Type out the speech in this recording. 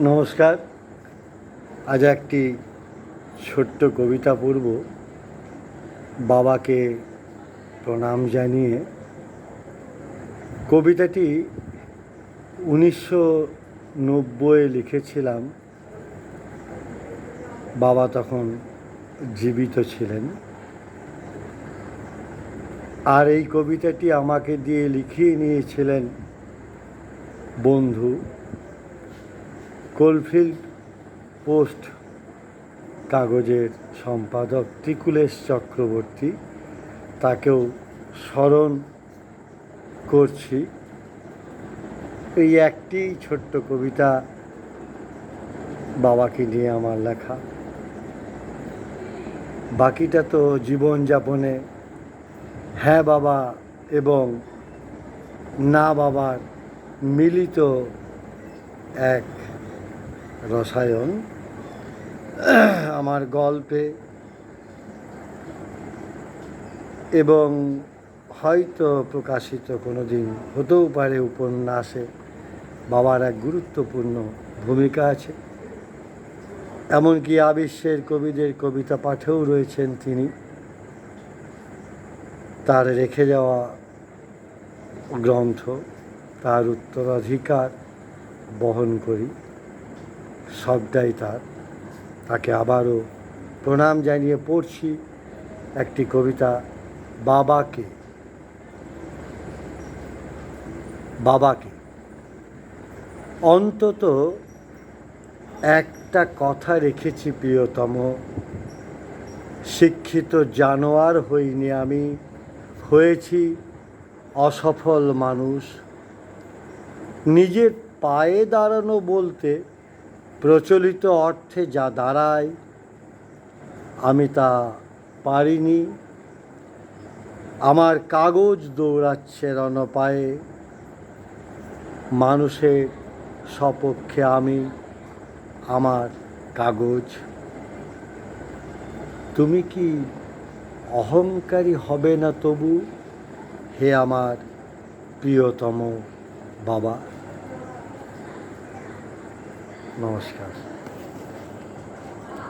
নমস্কার। আজ একটি ছোট্ট কবিতা পড়ব। বাবাকে প্রণাম জানিয়ে। কবিতাটি উনিশশো নব্বই লিখেছিলাম। বাবা তখন জীবিত ছিলেন। আর এই কবিতাটি আমাকে দিয়ে লিখিয়ে নিয়েছিলেন বন্ধু কোলফিল্ড পোস্ট কাগজের সম্পাদক ত্রিকুলেশ চক্রবর্তী, তাকেও স্মরণ করছি। এই একটি ছোট্ট কবিতা বাবাকে নিয়ে আমার লেখা। বাকিটা তো জীবনযাপনে হ্যাঁ বাবা এবং না বাবার মিলিত এক রসায়ন, আমার গল্পে, এবং হয়তো প্রকাশিত কোনো দিন হতেও পারে উপন্যাসে বাবার এক গুরুত্বপূর্ণ ভূমিকা আছে। এমনকি আবিশ্বের কবিদের কবিতা পাঠেও রয়েছেন তিনি। তার রেখে যাওয়া গ্রন্থ, তার উত্তরাধিকার বহন করি। সবটাই তার। তাকে আবারও প্রণাম জানিয়ে পড়ছি একটি কবিতা, বাবাকে। বাবাকে। অন্তত একটা কথা রেখেছি প্রিয়তম, শিক্ষিত জানোয়ার হইনি আমি, হয়েছি অসফল মানুষ। নিজের পায়ে দাঁড়ানো বলতে প্রচলিত অর্থে যা দাঁড়ায়, আমি তা পারিনি। আমার কাগজ দৌড়াচ্ছে রণপায়ে, মানুষের সপক্ষে আমি আমার কাগজ। তুমি কি অহংকারী হবে না তবু? হে আমার প্রিয়তম বাবা। নমস্কার।